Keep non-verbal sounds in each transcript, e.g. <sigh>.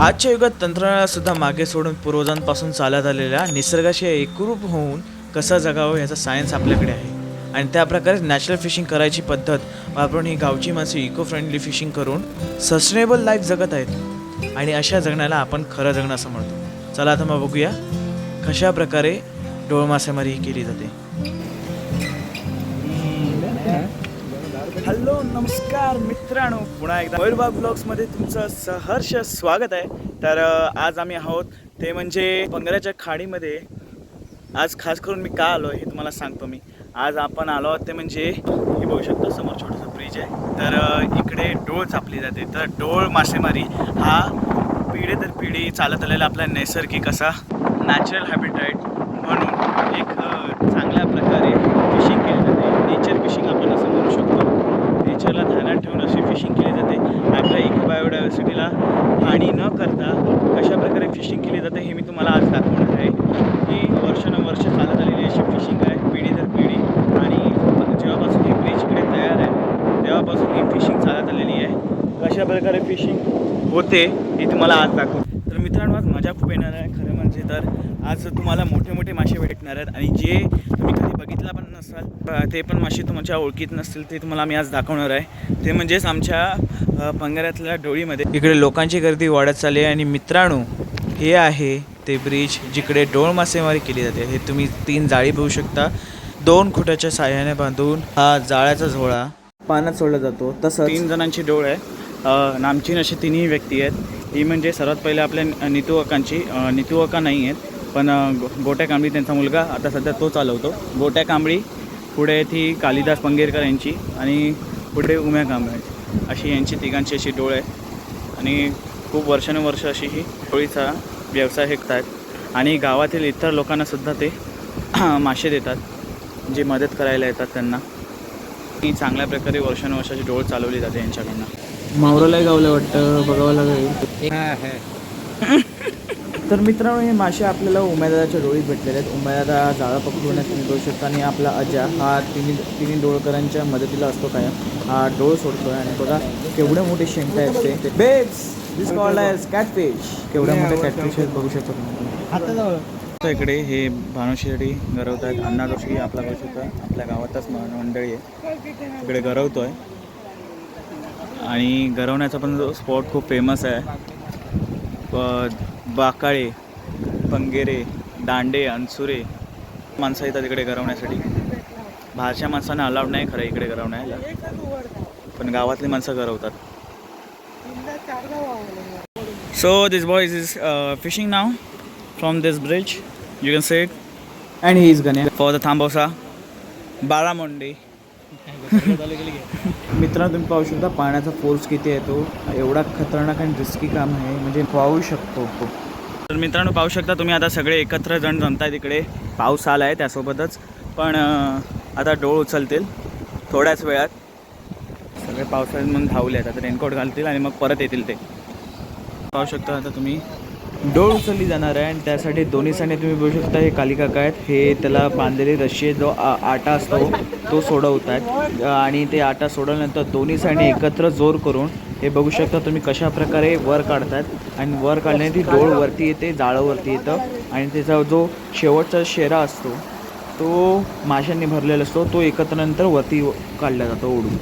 आजच्या युगात तंत्रज्ञानाला सुद्धा मागे सोडून पूर्वजांपासून चालत आलेल्या निसर्गाशी एकरूप होऊन कसं जगावं याचा सायन्स आपल्याकडे आहे. आणि त्या प्रकारे नॅचरल फिशिंग करायची पद्धत वापरून ही गावची माणसं इको फ्रेंडली फिशिंग करून सस्टेनेबल लाईफ जगत आहेत. आणि अशा जगण्याला आपण खरं जगणं असं म्हणतो. चला आता मग बघूया कशा प्रकारे डोळ मासेमारी ही केली जाते. हॅलो नमस्कार मित्रांनो. पुन्हा एकदा मयूरबाग ब्लॉग्समध्ये तुमचं सहर्ष स्वागत आहे. तर आज आम्ही आहोत ते म्हणजे बंगाराच्या खाडीमध्ये. आज खास करून मी का आलो आहे हे तुम्हाला सांगतो मी. आज आपण आलो आहोत ते म्हणजे हे बघू शकता समोर छोटंसं ब्रिज आहे. तर इकडे डोळ चापली जाते. तर डोळ मासेमारी हा पिढी तर पिढी चालत आलेला आपला नैसर्गिक असा नॅचरल हॅबिटाईट म्हणून एक अ, चांगल्या प्रकारे फिशिंग केली जाते नेचर फिशिंग आपण असं म्हणू शकतो नेचरला ध्यानात ठेवून अशी फिशिंग केली जाते आपल्या इको बायोडायव्हर्सिटीला हानी न करता कशा प्रकारे फिशिंग केली जाते हे मी तुम्हाला आज दाखवणार आहे ही वर्षानुवर्ष चालत आलेली अशी फिशिंग आहे पिढी दर पिढी आणि जेव्हापासून ही ब्रिज इकडे तयार आहे तेव्हापासून ही फिशिंग चालत आलेली आहे कशा प्रकारे फिशिंग होते हे तुम्हाला आज दाखवू तर मित्रांनो आज मजा खूप येणार आहे खरं म्हणजे तर आज तुम्हाला मोठे मोठे मासे भेटणार आहेत आणि जे तुम्ही कधी बघितला पण नसाल ते पण मासे तुमच्या ओळखीत नसतील ते तुम्हाला मी आज दाखवणार आहे. ते म्हणजेच आमच्या अ, डोळीमध्ये. इकडे लोकांची गर्दी वाढत चालली आहे आणि मित्रांनो हे आहे ते ब्रिज जिकडे डोळ मासेमारी केली जाते. हे तुम्ही तीन जाळी बघू शकता. दोन खुट्याच्या साह्याने बांधून हा जाळ्याचा झोळा पाण्यात सोडला जातो. तसं तीन जणांची डोळ आहे. नामचीन अशी तिन्ही व्यक्ती आहेत. ही म्हणजे सर्वात पहिले आपल्या नितू अकांची नितू अका नाही आहेत पण गोट्या कांबळी त्यांचा मुलगा आता सध्या तो चालवतो. गोट्या कांबळी पुढे ती कालिदास पंगेरकर यांची आणि पुढे उम्या कांबळे अशी यांची तिघांची अशी डोळ आहे आणि खूप वर्षानुवर्ष अशी ही डोळीचा व्यवसाय हेकत आहेत आणि गावातील इतर लोकांनासुद्धा ते <clears throat> मासे देतात जे मदत करायला येतात त्यांना. ही चांगल्या प्रकारे वर्षानुवर्षाची डोळ चालवली जाते यांच्याकडनं. मावराला गावलं वाटतं बघावं लागेल. <laughs> तर मित्रांनो हे मासे आपल्याला उमेदाच्या डोळीत भेटलेले आहेत. उमेदा जाळं तुम्ही बघू शकता आणि आपला अजा हा तिन्ही तिन्ही डोळकरांच्या मदतीला असतो काय हा डोळ सोडतो आणि बघा केवढे मोठे शेंगट आहेत ते. Babes this called as catfish केवढ्या मोठे कॅटफिश आहेत बघू शकता इकडे हे भानुशीसाठी गरवत आहेत अण्णा जोशी आपला बघू शकता आपल्या गावातच मंडळी आहे. इकडे गरवतो आहे आणि गरवण्याचा पण जो स्पॉट खूप फेमस आहे. बाकाळे पंगेरे दांडे अनसुरे माणसं येतात इकडे गरवण्यासाठी बाहेरच्या माणसांना अलाउड नाही खरं इकडे गरवण्याला पण गावातली माणसं गरवतात so this boy is fishing now from this bridge you can set and he is gonna for the थांबोसा बाळामुंडी मित्रांनो तुम्ही पाहू शकता पाण्याचा फोर्स किती आहे तो. एवढा खतरनाक आणि रिस्की काम आहे. म्हणजे पाहू शकतो. तर मित्रांनो पाहू शकता तुम्ही आता सगळे एकत्र जण जमताय तिकडे. पाऊस आला आहे त्यासोबतच. पण आता डोळ उचलतील थोड्याच वेळात. सगळे पावसाळ्यात म्हणून धावले आहेत आता रेनकोट घालतील आणि मग परत येतील ते. पाहू शकता आता तुम्ही. डोळ उचलली जाणार आहे आणि त्यासाठी दोन्ही साने तुम्ही बघू शकता हे कालिकाका आहेत हे त्याला बांधलेले रशी जो आ- आटा असतो तो सोडवत आहेत आणि ते आटा सोडवल्यानंतर दोन्ही साईडने एकत्र जोर करून हे बघू शकता तुम्ही कशा प्रकारे वर काढतात आणि वर काढल्याने ती डोळ वरती येते जाळंवरती येतं. आणि त्याचा जो शेवटचा शेरा असतो तो माशांनी भरलेला असतो तो एकत्र नंतर वरती काढला जातो ओढून.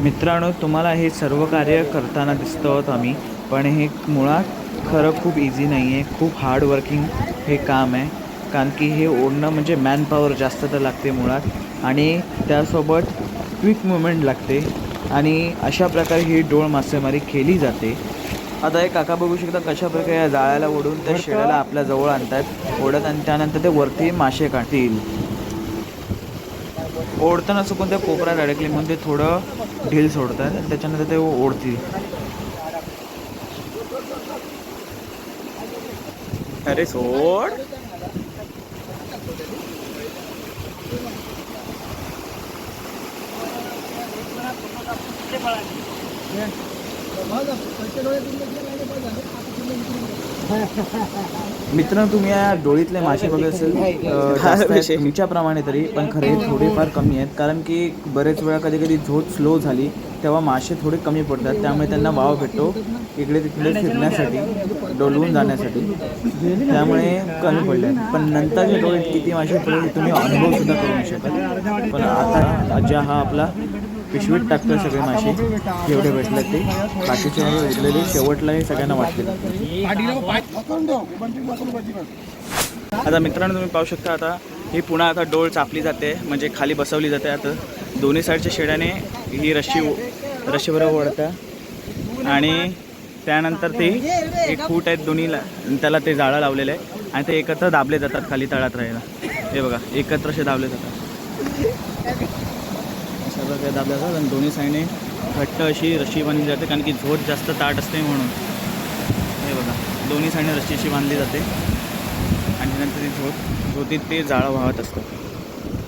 मित्रांनो तुम्हाला हे सर्व कार्य करताना दिसतो आहोत आम्ही पण हे मुळात खरं खूप इझी नाही आहे खूप हार्ड वर्किंग हे काम आहे. कारण की हे ओढणं म्हणजे मॅन पॉवर जास्त तर लागते मुळात. आणि त्यासोबत क्विक मुवमेंट लागते. आणि अशा प्रकारे ही डोळ मासेमारी केली जाते. आता हे काका बघू शकता कशा प्रकारे या जाळ्याला ओढून त्या शेळ्याला आपल्या जवळ आणतात. ओढत आणि त्यानंतर ते वरती मासे काढतील. ओढताना चुकून त्या कोपऱ्यात अडकले. म्हणून ते थोडं ढील सोडतात आणि त्याच्यानंतर ते ओढतील. अरे सोड. मित्रांनो तुम्ही या डोळीतले मासे बघत असेल तुमच्याप्रमाणे तरी पण खरे थोडेफार कमी आहेत कारण की बरेच वेळा कधी कधी झोप स्लो झाली. तेव्हा मासे थोडे कमी पडतात त्यामुळे त्यांना वाव भेटतो इकडे तिकडे फिरण्यासाठी डोलवून जाण्यासाठी. त्यामुळे कमी पडले पण नंतर जे डोळे किती मासे पडले तुम्ही अनुभवसुद्धा करू शकता. पण आता ज्या हा आपला पिशवीत टाकतो सगळे मासे. जेवढे भेटले ते. बाकीचे मासे शेवटलाही सगळ्यांना वाटले आता मित्रांनो तुम्ही पाहू शकता आता ही पुन्हा आता डोळ चापली जाते म्हणजे खाली बसवली जाते आता. दोन्ही साईडच्या शेड्याने ही रशी रशीबरोबर ओढतं. आणि त्यानंतर ते एक फूट आहेत दोन्हीला. त्याला ते जाळं लावलेलं आहे. आणि ते एकत्र दाबले जातात खाली तळात राहायला. हे बघा एकत्र असे दाबले जातात. अशा प्रकारे दाबले जातात आणि दोन्ही साईडने घट्ट अशी रशी बांधली जाते कारण की झोत जास्त ताट असते म्हणून. हे बघा दोन्ही साईडने रशी अशी बांधली जाते. आणि नंतर ती झोत झोतीत ते जाळं वाहत असतं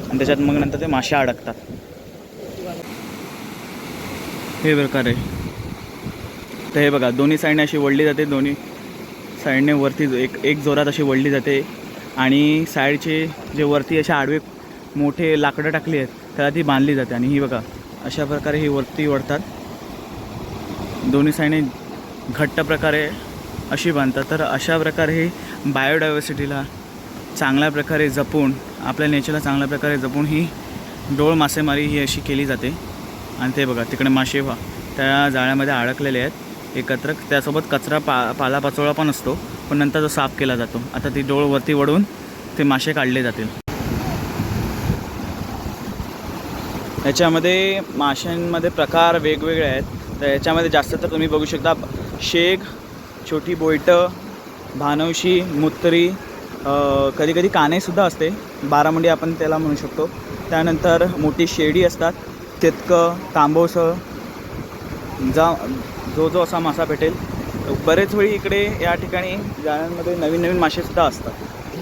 आणि त्याच्यात मग नंतर ते मासे अडकतात. हे प्रकार आहे. तर हे बघा दोन्ही साईडने अशी वळली जाते दोन्ही साईडने वरती एक एक जोरात अशी वळली जाते. आणि साईडचे जे वरती असे आडवे मोठे लाकडं टाकली आहेत त्याला ती बांधली जाते. आणि ही बघा अशा प्रकारे ही वरती वळतात. दोन्ही साईडने घट्ट प्रकारे अशी बांधतात. तर अशा प्रकारे ही बायोडायव्हर्सिटीला चांगल्या प्रकारे जपून आपल्या नेचरला चांगल्या प्रकारे जपून ही डोळ मासेमारी ही अशी केली जाते. आणि ते बघा तिकडे मासे व्हा त्या जाळ्यामध्ये अडकलेले आहेत. एकत्र त्यासोबत कचरा पा पालापाचोळा पण असतो पण नंतर तो साफ केला जातो. आता ती डोळ वरती वळून ते मासे काढले जातील. याच्यामध्ये माशांमध्ये प्रकार वेगवेगळे आहेत. तर याच्यामध्ये जास्त तर तुम्ही बघू शकता शेग छोटी बोयटं भानवशी मुत्री कधी कधी कानेसुद्धा असते. बारामुंडी आपण त्याला म्हणू शकतो. त्यानंतर मोठी शेडी असतात. तितकं तांबोसं जा जो जो असा मासा भेटेल बरेच वेळी इकडे या ठिकाणी जाळ्यांमध्ये नवीन नवीन मासेसुद्धा असतात.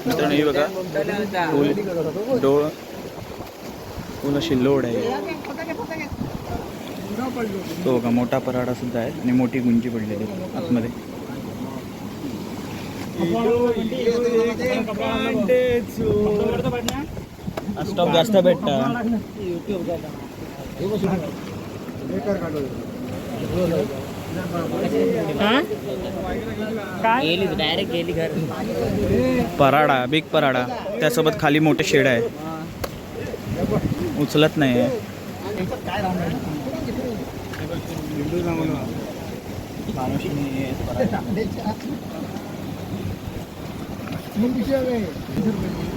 मित्रांनो हे बघा. फुल डोळ फुल अशी लोड आहे. तो बघा मोठा पराडा सुद्धा आहे आणि मोठी गुंजी पडलेली आहे आतमध्ये. स्टॉक जास्त भेटतात डायरेक्ट गेली घर पराडा बिग पराडा. त्यासोबत खाली मोठे शेड आहे उचलत नाही आहे.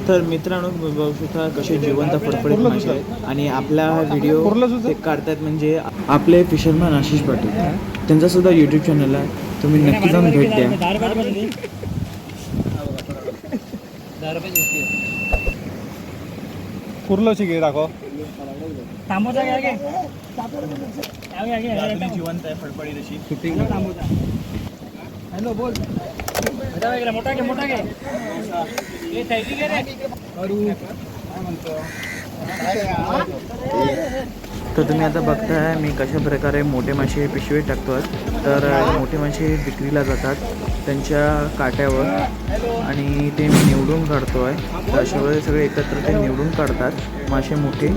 तर मित्रांनो बघू शकता कसे जिवंत फडफडीत मासे आहेत आणि आपला व्हिडिओ ते काढतात म्हणजे आपले फिशरमॅन आशिष पाटील. त्यांचा सुद्धा यूट्यूब चॅनल आहे. तुम्ही नक्की जाऊन भेट द्या. कुर्लोची घे दाखव. जिवंत आहे फडफडीत अशी. हॅलो बोल. मोठा घे मोठा घे तर तुम्ही आता बघताय मी कशा प्रकारे मोठे मासे पिशवीत टाकतो तर मोठे मासे विक्रीला जातात त्यांच्या काट्यावर आणि ते मी निवडून काढतो आहे तर अशा वेळेस सगळे एकत्र ते निवडून काढतात मासे मोठे.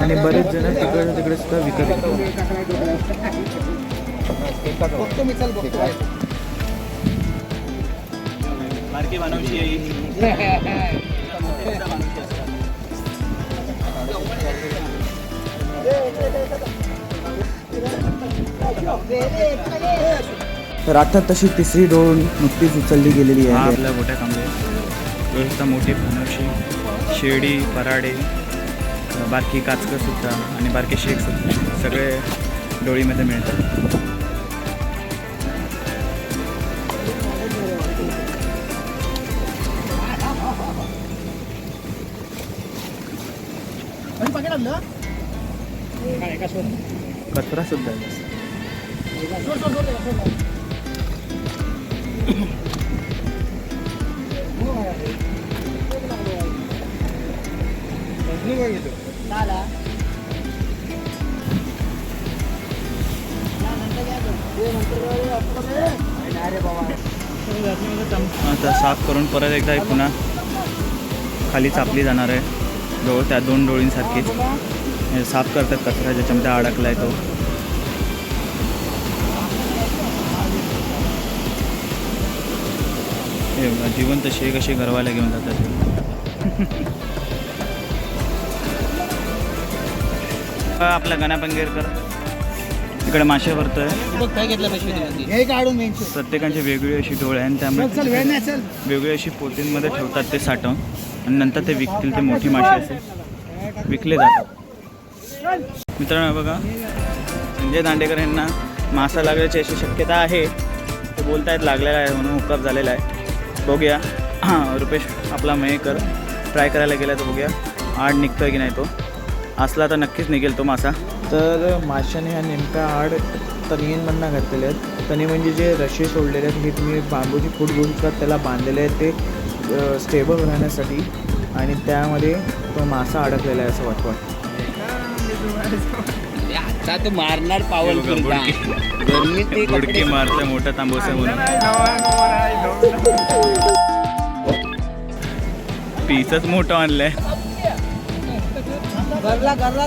आणि बरेच जण तिकडे तिकडे सुद्धा विकत मानवशी तर आता तशी तिसरी डोळ नुकतीच उचलली गेलेली आहे. आपल्या मोठ्या कांबळे मोठी फणशी शेडी पराडे बारकी काचकं सुद्धा आणि बारके शेक सुद्धा. सगळे डोळीमध्ये मिळतात. कचरा सुद्धा. आता साफ करून परत एकदा पुन्हा खाली चापली जाणार आहे. डोळ त्या दोन डोळींसारखेच साफ करतात कचरा ज्याच्यामध्ये अडकला आहे तो जिवंत शे कसे गरवायला घेऊन जातात. <laughs> आपला गणा पंगेरकर. इकडे मासे भरतोय. प्रत्येकांची वेगळी अशी डोळे आणि त्यामुळे वेगळी अशी पोतींमध्ये ठेवतात ते साठवून. आणि नंतर ते विकतील ते मोठी मासे असे विकले जातात. मित्रांनो बघा. संजय दांडेकर यांना मासा लागण्याची अशी शक्यता आहे. ते बोलतायत लागलेला आहे म्हणून हुकअप झालेला आहे. बघूया. हां <clears throat> रुपेश आपला मयेकर ट्राय करायला गेला तर बघूया. आड निघतोय की नाही तो? असला तर नक्कीच निघेल तो मासा. तर माशाने हा नेमका आड तनियनमधनं घातलेले आहेत. तनी म्हणजे जे रशे सोडलेले आहेत हे तुम्ही बांबूची फूट घेऊन त्याला बांधलेले आहेत. ते स्टेबल राहण्यासाठी आणि त्यामध्ये तो मासा अडकलेला आहे असं वाटतं. आता तो मारणार पावल मारतोय मोठा तांबूसा म्हणून. पीसच मोठं आणलंय. गरला गरला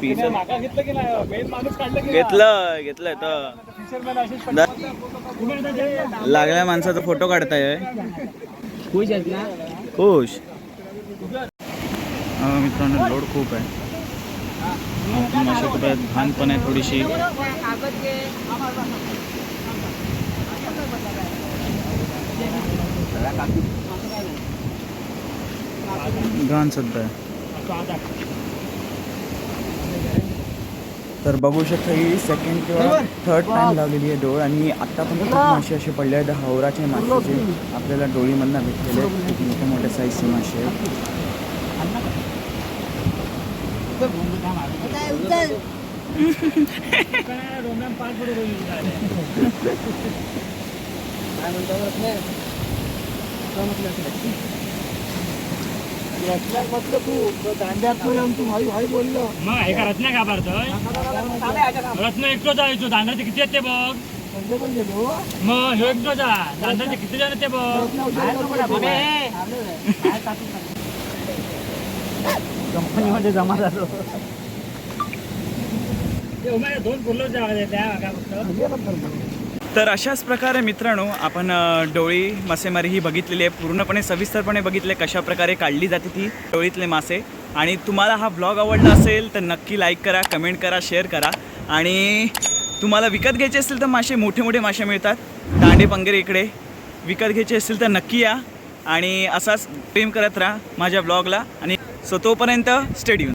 पीस घेतलं घेतलंय तर. लागल्या माणसाचा फोटो काढताय. खुश आहेत ना? खुश. हा, मित्रांनो लोड खूप आहे. कुठे? घाण पण आहे थोडीशी. घाण सध्या आहे. तर बघू शकता ही सेकंड किंवा थर्ड टाइम लावलेली आहे डोळ. आणि आता पण खूप मासे असे पडले आहेत. हावराचे मासे जे आपल्याला डोळीमधनं भेटलेले आहेत. मोठ्या मोठ्या साईजचे मासे आहेत. <laughs> मग हे का रत्न का रत्न एकटो जायचो दांडाचे किती आहेत ते बघ. मग ह्यो एकटो जा दांडाचे किती जण ते बघ. कंपनीमध्ये जमा झालो. दोन फुलं त्या तर अशाच प्रकारे मित्रांनो आपण डोळी मासेमारी ही बघितलेली आहे. पूर्णपणे सविस्तरपणे बघितले कशा प्रकारे काढली जाते ती डोळीतले मासे. आणि तुम्हाला हा ब्लॉग आवडला असेल तर नक्की लाईक करा कमेंट करा शेअर करा. आणि तुम्हाला विकत घ्यायचे असेल तर मासे मोठे मोठे मासे मिळतात. दांडे पंगेरे इकडे. विकत घ्यायचे असतील तर नक्की या. आणि असाच प्रेम करत राहा माझ्या ब्लॉगला आणि सो तोपर्यंत स्टेडियम